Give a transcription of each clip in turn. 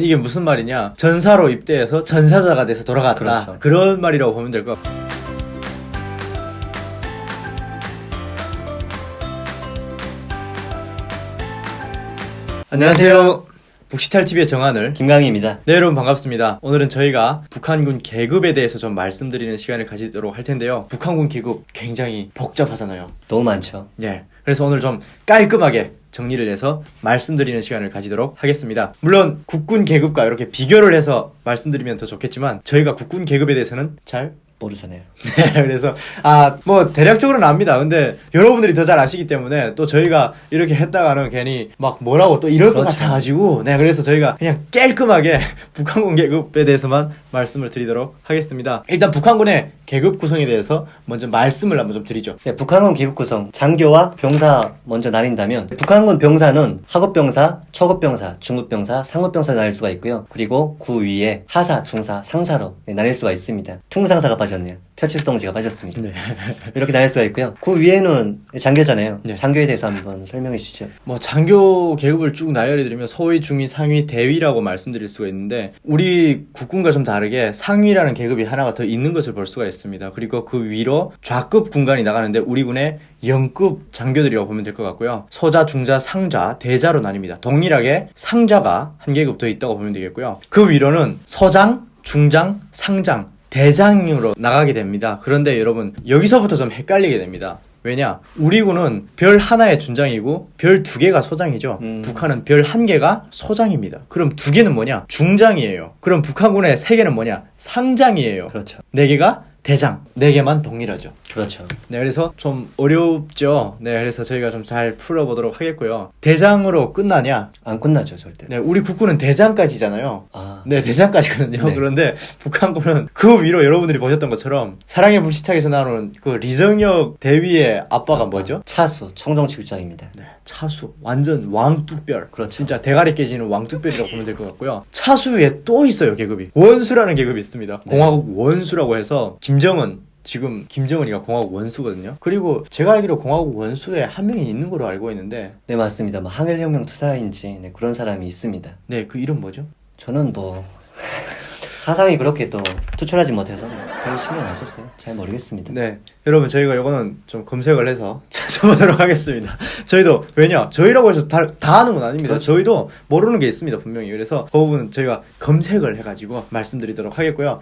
이게 무슨 말이냐? 전사로 입대해서 전사자가 돼서 돌아갔다. 그렇죠. 그런 말이라고 보면 될 것 같고. 안녕하세요. 북시탈 TV의 정한을. 김강희입니다. 네, 여러분 반갑습니다. 오늘은 저희가 북한군 계급에 대해서 좀 말씀드리는 시간을 가지도록 할 텐데요. 북한군 계급 굉장히 복잡하잖아요. 너무 많죠. 예. 그래서 오늘 좀 깔끔하게 정리를 해서 말씀드리는 시간을 가지도록 하겠습니다. 물론 국군 계급과 이렇게 비교를 해서 말씀드리면 더 좋겠지만 저희가 국군 계급에 대해서는 잘 모르잖아요. 네, 그래서 아 뭐 대략적으로는 압니다. 근데 여러분들이 더 잘 아시기 때문에 또 저희가 이렇게 했다가는 괜히 막 뭐라고 또 이럴 것 그렇죠. 같아가지고 네 그래서 저희가 그냥 깔끔하게 북한군 계급에 대해서만 말씀을 드리도록 하겠습니다. 일단 북한군의 계급 구성에 대해서 먼저 말씀을 한번 좀 드리죠. 네, 북한군 계급 구성 장교와 병사 먼저 나뉜다면 북한군 병사는 하급병사, 초급병사, 중급병사, 상급병사 나뉠 수가 있고요. 그리고 그 위에 하사, 중사, 상사로 네, 나뉠 수가 있습니다. 특무상사가 빠졌네요. 표칠성지가 빠졌습니다. 네. 이렇게 나뉠 수가 있고요. 그 위에는 장교잖아요. 네. 장교에 대해서 한번 설명해 주시죠. 뭐 장교 계급을 쭉 나열해 드리면 소위, 중위, 상위, 대위라고 말씀드릴 수가 있는데 우리 국군과 좀 다르게 상위라는 계급이 하나가 더 있는 것을 볼 수가 있습니다. 그리고 그 위로 좌급 군관이 나가는데 우리 군의 영급 장교들이라고 보면 될 것 같고요. 소자, 중자, 상자, 대자로 나뉩니다. 동일하게 상자가 한 계급 더 있다고 보면 되겠고요. 그 위로는 서장, 중장, 상장, 대장으로 나가게 됩니다. 그런데 여러분 여기서부터 좀 헷갈리게 됩니다. 왜냐? 우리 군은 별 하나의 준장이고 별 두 개가 소장이죠. 음. 북한은 별 한 개가 소장입니다. 그럼 두 개는 뭐냐? 중장이에요. 그럼 북한군의 세 개는 뭐냐? 상장이에요. 그렇죠. 네 개가 대장. 네 개만 동일하죠. 그렇죠. 네, 그래서 좀 어렵죠. 네, 그래서 저희가 좀 잘 풀어보도록 하겠고요. 대장으로 끝나냐? 안 끝나죠, 절대. 네, 우리 국군은 대장까지잖아요. 아, 네, 대장까지거든요. 네. 그런데 북한군은 그 위로 여러분들이 보셨던 것처럼 사랑의 불시착에서 나오는 그 리정혁 대위의 아빠가 뭐죠? 차수, 총정치국장입니다. 네, 차수. 완전 왕뚝별. 그렇죠. 진짜 대가리 깨지는 왕뚝별이라고 보면 될 것 같고요. 차수 위에 또 있어요, 계급이. 원수라는 계급이 있습니다. 네. 공화국 원수라고 해서 김 정은 지금 김정은이가 공화국 원수거든요. 그리고 제가 알기로 공화국 원수에 한 명이 있는 걸로 알고 있는데 네, 맞습니다. 뭐 항일혁명 투사인지 네, 그런 사람이 있습니다. 네, 그 이름 뭐죠? 저는 뭐 사상이 그렇게 또 투철하지 못해서 별 신경 안 썼어요. 잘 모르겠습니다. 네, 여러분 저희가 이거는 좀 검색을 해서 찾아보도록 하겠습니다. 저희도 왜냐 저희라고 해서 다, 다 아는 건 아닙니다. 그렇죠. 저희도 모르는 게 있습니다 분명히. 그래서 그 부분은 저희가 검색을 해가지고 말씀드리도록 하겠고요.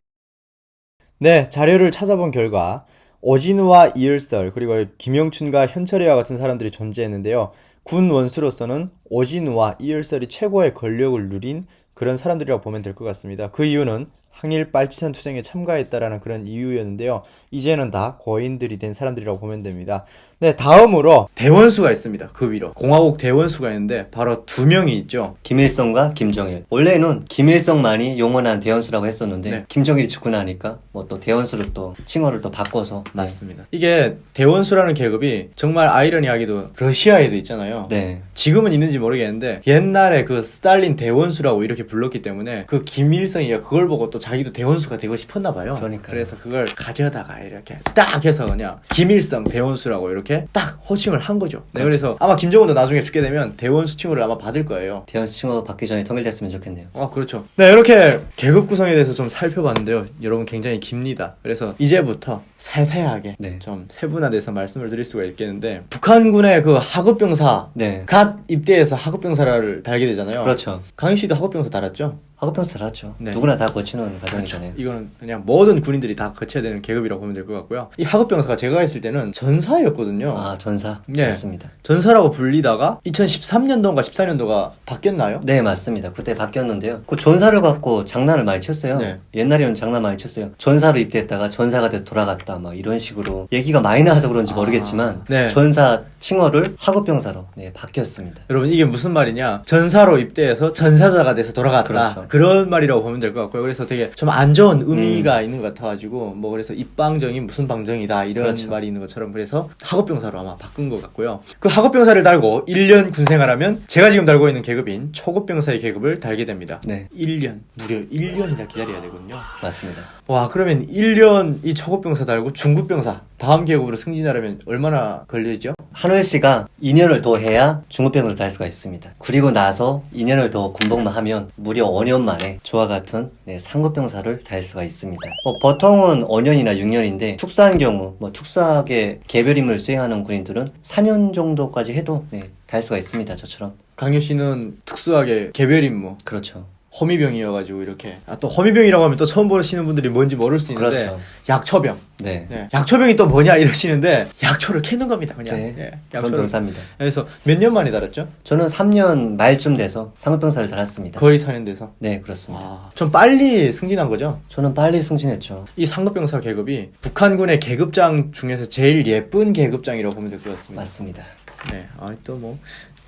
네, 자료를 찾아본 결과 오진우와 이을설 그리고 김영춘과 현철이와 같은 사람들이 존재했는데요. 군 원수로서는 오진우와 이을설이 최고의 권력을 누린 그런 사람들이라고 보면 될 것 같습니다. 그 이유는 항일 빨치산 투쟁에 참가했다라는 그런 이유였는데요. 이제는 다 고인들이 된 사람들이라고 보면 됩니다. 네, 다음으로 대원수가 있습니다. 그 위로 공화국 대원수가 있는데 바로 두 명이 있죠. 김일성과 김정일. 원래는 김일성만이 용언한 대원수라고 했었는데 네. 김정일이 죽고 나니까 뭐 또 대원수로 또 칭호를 또 바꿔서 맞습니다. 이게 대원수라는 계급이 정말 아이러니하게도 러시아에도 있잖아요. 네. 지금은 있는지 모르겠는데 옛날에 그 스탈린 대원수라고 이렇게 불렀기 때문에 그 김일성이가 그걸 보고 또 자기 도 대원수가 되고 싶었나 봐요. 그러니까요. 그래서 그걸 가져다가 이렇게 딱 해서 그냥 김일성 대원수라고 이렇게 딱 호칭을 한 거죠. 네, 그렇죠. 그래서 아마 김정은도 나중에 죽게 되면 대원수 칭호를 아마 받을 거예요. 대원수 칭호 받기 전에 통일됐으면 좋겠네요. 아, 그렇죠. 네, 이렇게 계급 구성에 대해서 좀 살펴봤는데요. 여러분 굉장히 깁니다. 그래서 이제부터 세세하게 네. 좀 세분화돼서 말씀을 드릴 수가 있겠는데 북한군의 그 하급병사 네. 갓 입대해서 하급병사를 달게 되잖아요. 그렇죠. 강희 씨도 하급병사 달았죠? 하급평소 달았죠. 네. 누구나 다 거치는 과정이잖아요. 이거는 그냥 모든 군인들이 다 거쳐야 되는 계급이라고 보면 될 것 같고요. 이 하급 병사가 제가 했을 때는 전사였거든요. 아, 전사. 네. 맞습니다. 전사라고 불리다가 2013년도인가 14년도가 바뀌었나요? 네, 맞습니다. 그때 바뀌었는데요. 그 전사를 갖고 장난을 많이 쳤어요. 네. 옛날에는 장난 많이 쳤어요. 전사로 입대했다가 전사가 돼서 돌아갔다, 막 이런 식으로 얘기가 많이 나와서 그런지 아, 모르겠지만 네. 전사 칭호를 하급 병사로 네, 바뀌었습니다. 여러분 이게 무슨 말이냐 전사로 입대해서 전사자가 돼서 돌아갔다 그렇죠. 그런 말이라고 보면 될 것 같고요 그래서 되게 좀 안 좋은 의미가 있는 것 같아가지고 뭐 그래서 입방정이 무슨 방정이다 이런 그렇죠. 말이 있는 것처럼 그래서 학업병사로 아마 바꾼 것 같고요. 그 학업병사를 달고 1년 군생활하면 제가 지금 달고 있는 계급인 초급병사의 계급을 달게 됩니다. 네, 1년 무려 1년이나 기다려야 되거든요. 맞습니다. 와 그러면 1년 이 초급병사 달고 중급병사 다음 계급으로 승진하려면 얼마나 걸리죠? 한울 씨가 2년을 더 해야 중급병으로 달 수가 있습니다. 그리고 나서 2년을 더 군복만 하면 무려 5년 만에 저와 같은 네, 상급병사를 달 수가 있습니다. 뭐 보통은 5년이나 6년인데 특수한 경우 뭐 특수하게 개별 임무를 수행하는 군인들은 4년 정도까지 해도 네, 달 수가 있습니다. 저처럼. 강효 씨는 특수하게 개별 임무, 그렇죠. 허미병이어가지고 이렇게 아, 또 허미병이라고 하면 또 처음 보시는 분들이 뭔지 모를 수 있는데 그렇죠. 약초병. 네. 네. 약초병이 또 뭐냐 이러시는데 약초를 캐는 겁니다 그냥. 네. 예, 그런 약초를. 병사입니다. 그래서 몇 년 만에 달았죠? 저는 3년 말쯤 돼서 상급병사를 달았습니다. 거의 4년 돼서. 네, 그렇습니다. 아, 좀 빨리 승진한 거죠? 저는 빨리 승진했죠. 이 상급병사 계급이 북한군의 계급장 중에서 제일 예쁜 계급장이라고 보면 될 것 같습니다. 맞습니다. 네, 아, 또 뭐,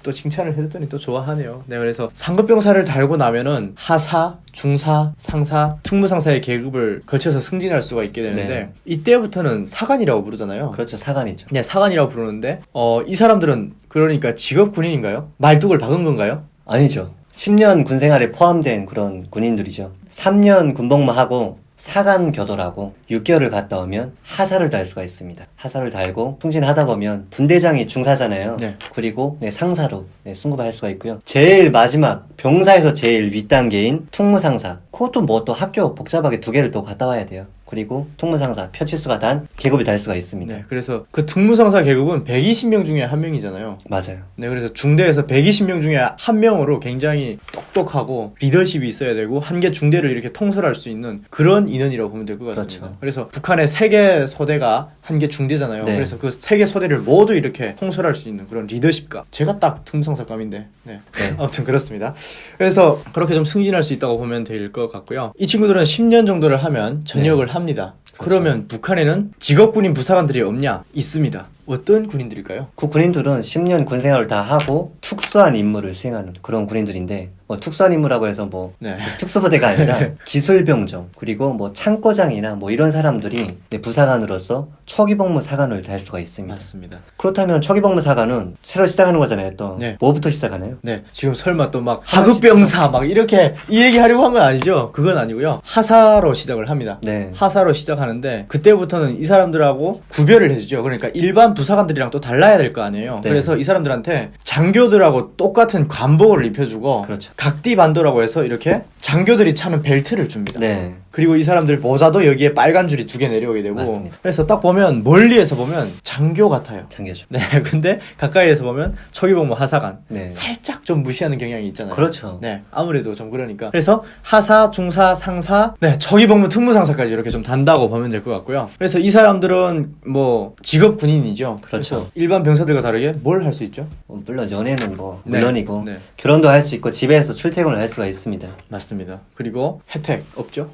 또 칭찬을 해줬더니 또 좋아하네요. 네, 그래서 상급병사를 달고 나면은 하사, 중사, 상사, 특무상사의 계급을 거쳐서 승진할 수가 있게 되는데, 네. 이때부터는 사관이라고 부르잖아요. 그렇죠. 사관이죠. 네, 사관이라고 부르는데, 어, 이 사람들은 그러니까 직업 군인인가요? 말뚝을 박은 건가요? 아니죠. 10년 군 생활에 포함된 그런 군인들이죠. 3년 군복무 하고 사관 교도라고 6개월을 갔다 오면 하사를 달 수가 있습니다. 하사를 달고 승진하다 보면 분대장이 중사잖아요. 네. 그리고 네, 상사로 네, 승급을 할 수가 있고요. 제일 마지막 병사에서 제일 윗단계인 특무상사. 그것도 뭐 또 학교 복잡하게 두 개를 또 갔다 와야 돼요. 그리고 특무상사 표치수가 단 계급이 달 수가 있습니다. 네, 그래서 그 특무상사 계급은 120명 중에 한 명이잖아요. 맞아요. 네, 그래서 중대에서 120명 중에 한 명으로 굉장히 똑똑하고 리더십이 있어야 되고 한 개 중대를 이렇게 통솔할 수 있는 그런 인원이라고 보면 될 것 같습니다. 그렇죠. 그래서 북한의 세 개 소대가 한 개 중대잖아요. 네. 그래서 그 세 개 소대를 모두 이렇게 통솔할 수 있는 그런 리더십감. 제가 딱 특무상사감인데. 네. 네. 아무튼 그렇습니다. 그래서 그렇게 좀 승진할 수 있다고 보면 될 것 같고요. 이 친구들은 10년 정도를 하면 전역을 합니다. 그렇죠. 그러면 북한에는 직업군인 부사관들이 없냐? 있습니다. 어떤 군인들일까요? 그 군인들은 10년 군 생활을 다 하고 특수한 임무를 수행하는 그런 군인들인데 뭐 특수한 임무라고 해서 뭐 네. 특수부대가 아니라 기술병정 그리고 뭐 창고장이나 뭐 이런 사람들이 네, 부사관으로서 초기복무 사관을 달 수가 있습니다. 맞습니다. 그렇다면 초기복무 사관은 새로 시작하는 거잖아요. 또 네. 뭐부터 시작하나요? 네, 지금 설마 또 막 하급병사 막 이렇게 이 얘기 하려고 한 건 아니죠? 그건 아니고요. 하사로 시작을 합니다. 네. 하사로 시작하는데 그때부터는 이 사람들하고 구별을 해주죠. 그러니까 일반 부사관들이랑 또 달라야 될 거 아니에요. 네. 그래서 이 사람들한테 장교들하고 똑같은 관복을 입혀주고 그렇죠. 각디 반도라고 해서 이렇게 장교들이 차는 벨트를 줍니다. 네. 그리고 이 사람들 모자도 여기에 빨간 줄이 두 개 내려오게 되고 맞습니다. 그래서 딱 보면 멀리에서 보면 장교 같아요. 장교죠. 네, 근데 가까이에서 보면 초기복무 하사관 네. 살짝 좀 무시하는 경향이 있잖아요. 그렇죠. 네, 아무래도 좀 그러니까. 그래서 하사, 중사, 상사, 네, 초기복무 특무상사까지 이렇게 좀 단다고 보면 될 것 같고요. 그래서 이 사람들은 뭐 직업 군인이죠. 그렇죠. 일반 병사들과 다르게 뭘 할 수 있죠? 뭐 물론 연애는 뭐 네. 물론이고 네. 결혼도 할 수 있고 집에서 출퇴근을 할 수가 있습니다. 맞습니다. 그리고 혜택 없죠?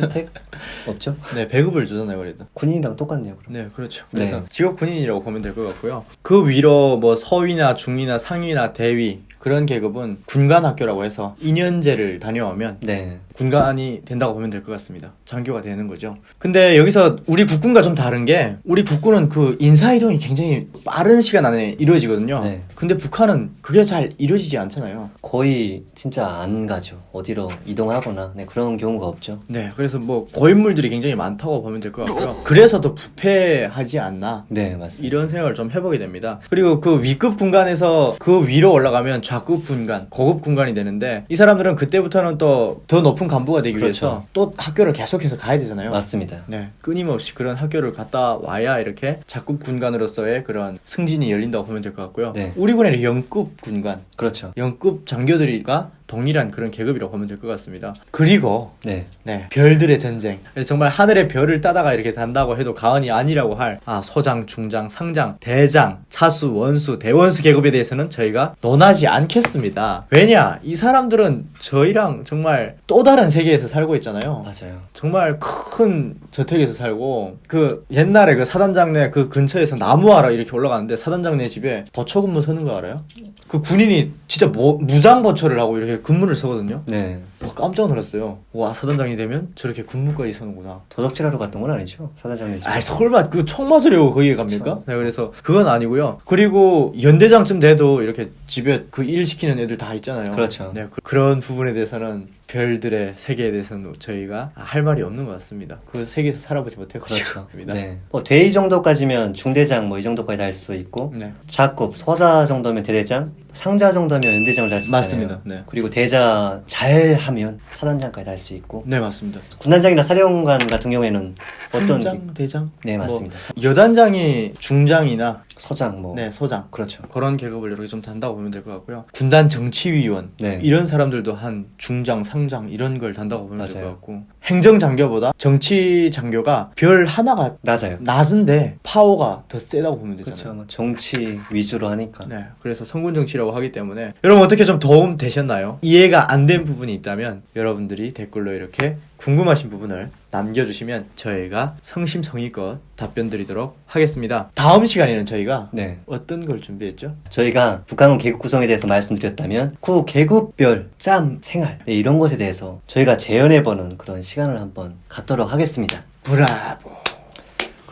혜택 없죠? 네, 배급을 주잖아요, 그래도. 군인이랑 똑같네요. 그럼. 네, 그렇죠. 그래서 네. 직업 군인이라고 보면 될 것 같고요. 그 위로 뭐 서위나 중위나 상위나 대위 그런 계급은 군관 학교라고 해서 2년제를 다녀오면 네. 군관이 된다고 보면 될 것 같습니다. 장교가 되는 거죠. 근데 여기서 우리 국군과 좀 다른 게 우리 국군은 그 인사 이동이 굉장히 빠른 시간 안에 이루어지거든요. 네. 근데 북한은 그게 잘 이루어지지 않잖아요. 거의 진짜 안 가죠. 어디로 이동하거나 네, 그런 경우가 없죠. 네, 그래서 뭐 고인물들이 굉장히 많다고 보면 될 것 같고요. 그래서 더 부패하지 않나 네, 맞습니다. 이런 생각을 좀 해보게 됩니다. 그리고 그 위급 군간에서 그 위로 올라가면 좌급 군간, 고급 군간이 되는데 이 사람들은 그때부터는 또 더 높은 간부가 되기 그렇죠. 위해서 또 학교를 계속해서 가야 되잖아요. 맞습니다. 네, 끊임없이 그런 학교를 갔다 와야 이렇게 작급 군관으로서의 그런 승진이 열린다고 보면 될 것 같고요. 네. 우리 군에는 영급 군관, 그렇죠. 영급 장교들과 동일한 그런 계급이라고 보면 될 것 같습니다. 그리고 네. 네, 별들의 전쟁. 정말 하늘의 별을 따다가 이렇게 단다고 해도 과언이 아니라고 할, 아, 소장, 중장, 상장, 대장, 차수, 원수, 대원수 계급에 대해서는 저희가 논하지 않겠습니다. 왜냐? 이 사람들은 저희랑 정말 또 다른 세계에서 살고 있잖아요. 맞아요. 정말 큰 저택에서 살고, 그 옛날에 그 사단장네 그 근처에서 나무하러 이렇게 올라가는데 사단장네 집에 버처 근무 서는 거 알아요? 그 군인이 진짜 뭐- 무장 버처를 하고 이렇게 근무를 서거든요. 네. 와, 깜짝 놀랐어요. 와 사단장이 되면 저렇게 군무까지 서는구나. 도적질하러 갔던 건 아니죠. 사단장님 집. 아 설마 그 총 맞으려고 거기에 갑니까? 그쵸. 네, 그래서 그건 아니고요. 그리고 연대장쯤 돼도 이렇게 집에 그 일 시키는 애들 다 있잖아요. 그렇죠. 네, 그, 런 부분에 대해서는 별들의 세계에 대해서는 저희가 할 말이 없는 것 같습니다. 그 세계에서 살아보지 못해가지고. 그렇죠. 네. 뭐 대위 정도까지면 중대장 뭐 이 정도까지 달 수 있고 네. 자급 서자 정도면 대대장, 상자 정도면 연대장을 달 수 있잖아요. 맞습니다. 네. 그리고 대자 잘하면 사단장까지 달 수 있고 네, 맞습니다. 군단장이나 사령관 같은 경우에는 어떤 상장, 대장? 네, 맞습니다. 뭐 여단장이 중장이나 서장 뭐 네, 서장. 그렇죠. 그런 계급을 이렇게 좀 단다고 보면 될 것 같고요. 군단 정치위원 네. 이런 사람들도 한 중장, 상장 이런 걸 단다고 보면 될것 맞아요. 같고 행정 장교보다 정치 장교가 별 하나가 낮아요. 낮은데 파워가 더 세다고 보면 되잖아요. 그렇죠. 뭐 정치 위주로 하니까. 네, 그래서 성군 정치라고 하기 때문에 여러분 어떻게 좀 도움 되셨나요? 이해가 안 된 부분이 있다면 여러분들이 댓글로 이렇게 궁금하신 부분을 남겨주시면 저희가 성심성의껏 답변 드리도록 하겠습니다. 다음 시간에는 저희가 네. 어떤 걸 준비했죠? 저희가 북한군 계급 구성에 대해서 말씀드렸다면 구 계급별 짬 생활 네, 이런 것에 대해서 저희가 재현해보는 그런 시간을 한번 갖도록 하겠습니다. 브라보.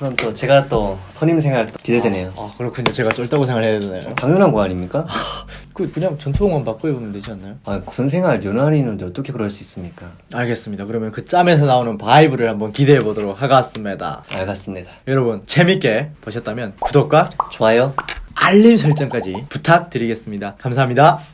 그럼 또 제가 또 선임 생활 또 기대되네요. 아 그렇군요. 제가 쫄다고 생각을 해야 되나요? 당연한 거 아닙니까? 그 그냥 전투공원 바꿔 입으면 되지 않나요? 아, 군 생활 연한이 있는데 어떻게 그럴 수 있습니까? 알겠습니다. 그러면 그 짬에서 나오는 바이브를 한번 기대해 보도록 하겠습니다. 알겠습니다. 여러분 재밌게 보셨다면 구독과 좋아요. 알림 설정까지 부탁드리겠습니다. 감사합니다.